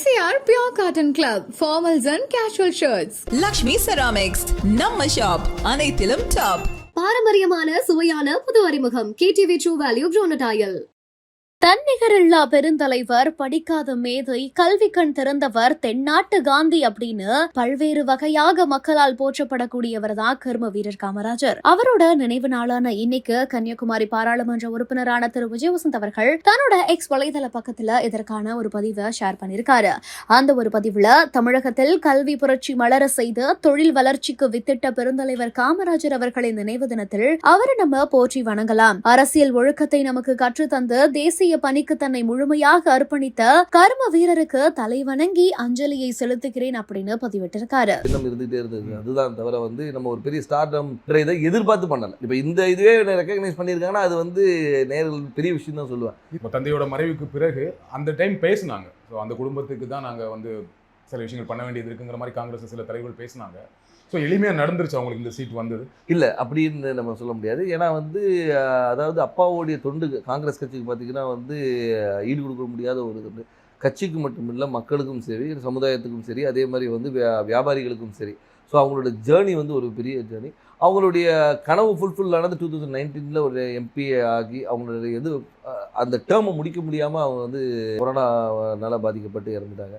MCR Pure Cotton Club, formals and casual shirts. Lakshmi ceramics நம்ம shop அனைத்திலும் top பாரம்பரியமான சுவையான புது அறிமுகம். கேடிவி ட்ரூ வேல்யூ ப்ரோனடாயல் தன்னிகரில்லா பெருந்தலைவர் படிக்காத மேதை கல்வி கண் திறந்தவர் தென்னாட்டு காந்தி அப்படின்னு பல்வேறு வகையாக மக்களால் போற்றப்படக்கூடியவர் தான் கர்ம வீரர் காமராஜர். அவரோட நினைவு நாளான இன்னைக்கு கன்னியாகுமரி பாராளுமன்ற உறுப்பினரான திரு. விஜயவசந்த் அவர்கள் தன்னோட எக்ஸ் வலைதள பக்கத்துல இதற்கான ஒரு பதிவை ஷேர் பண்ணிருக்காரு அந்த ஒரு பதிவுல தமிழகத்தில் கல்வி புரட்சி மலர செய்து தொழில் வளர்ச்சிக்கு வித்திட்ட பெருந்தலைவர் காமராஜர் அவர்களின் நினைவு தினத்தில் அவரை நம்ம போற்றி வணங்கலாம். அரசியல் ஒழுக்கத்தை நமக்கு கற்றுத்தந்து தேசிய பணிக்கு தன்னை முழுமையாக அர்ப்பணித்த கர்ம வீரருக்கு தலைவணங்கி அஞ்சலியை செலுத்துகிறேன் அப்படின்னு பதிவிட்டிருக்காரு. இருந்துகிட்டே இருந்தது. அதுதான் தவிர வந்து நம்ம ஒரு பெரிய ஸ்டார்டம் இதை எதிர்பார்த்து பண்ணல. இப்போ இந்த இதுவே ரெக்கக்னைஸ் பண்ணியிருக்காங்கன்னா அது வந்து நேரில் பெரிய விஷயம் தான் சொல்லுவேன். இப்போ தந்தையோட மறைவுக்கு பிறகு அந்த டைம் பேசுனாங்க. ஸோ அந்த குடும்பத்துக்கு தான் நாங்கள் வந்து சில விஷயங்கள் பண்ண வேண்டியது இருக்குங்கிற மாதிரி காங்கிரஸ் சில தலைவர்கள் பேசினாங்க. ஸோ எளிமையாக நடந்துருச்சு அவங்களுக்கு இந்த சீட் வந்தது. இல்லை அப்படின்னு நம்ம சொல்ல முடியாது. ஏன்னா வந்து அதாவது அப்பாவுடைய தொண்டு காங்கிரஸ் கட்சிக்கு பார்த்தீங்கன்னா வந்து ஈடு கொடுக்க முடியாத ஒரு தொண்டு கட்சிக்கு மட்டும் இல்லை மக்களுக்கும் சரி சமுதாயத்துக்கும் சரி அதே மாதிரி வந்து வியா- வியாபாரிகளுக்கும் சரி. ஸோ அவங்களோட ஜேர்னி வந்து ஒரு பெரிய ஜேர்னி அவங்களுடைய கனவு ஃபுல்ஃபில் ஆனது டூ தௌசண்ட் நைன்டீனில் ஒரு எம்பி ஆகி அவங்களுடைய இது அந்த டேர்மை முடிக்க முடியாமல் அவங்க வந்து கொரோனாவால் பாதிக்கப்பட்டு இறந்துட்டாங்க.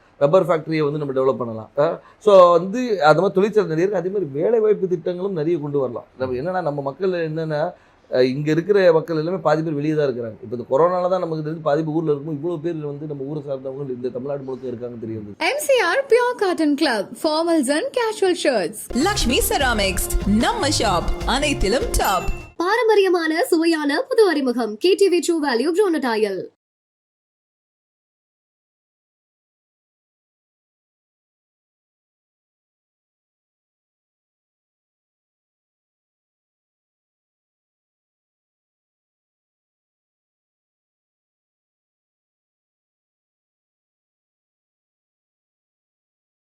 ரப்பர் ஃபேக்ட்ரியை வந்து நம்ம டெவலப் பண்ணலாம். ஸோ வந்து அது மாதிரி தொழிற்சாலை நிறைய இருக்குது அதே மாதிரி வேலை வாய்ப்பு திட்டங்களும் நிறைய கொண்டு வரலாம். நம்ம என்னன்னா நம்ம மக்கள் என்னென்னா இங்கே இருக்கிற மக்கள் எல்லாமே பாதி பேர் வெளியே தான் இருக்கிறாங்க. இப்போ இந்த கொரோனால தான் நமக்கு தெரிஞ்சு பாதி பேர் ஊரில் இருக்கும் இவ்வளோ பேர் வந்து நம்ம ஊரை சார்ந்தவங்க இந்த தமிழ்நாடு முழுக்க இருக்காங்கன்னு தெரிய வந்தது. MCR Pure Cotton Club, formals and casual shirts. Lakshmi ceramics நம்ம ஷாப் அனைத்திலும் டாப் பாரம்பரியமான சுவையான புது அறிமுகம். KTV true value ப்ரோனடாயல்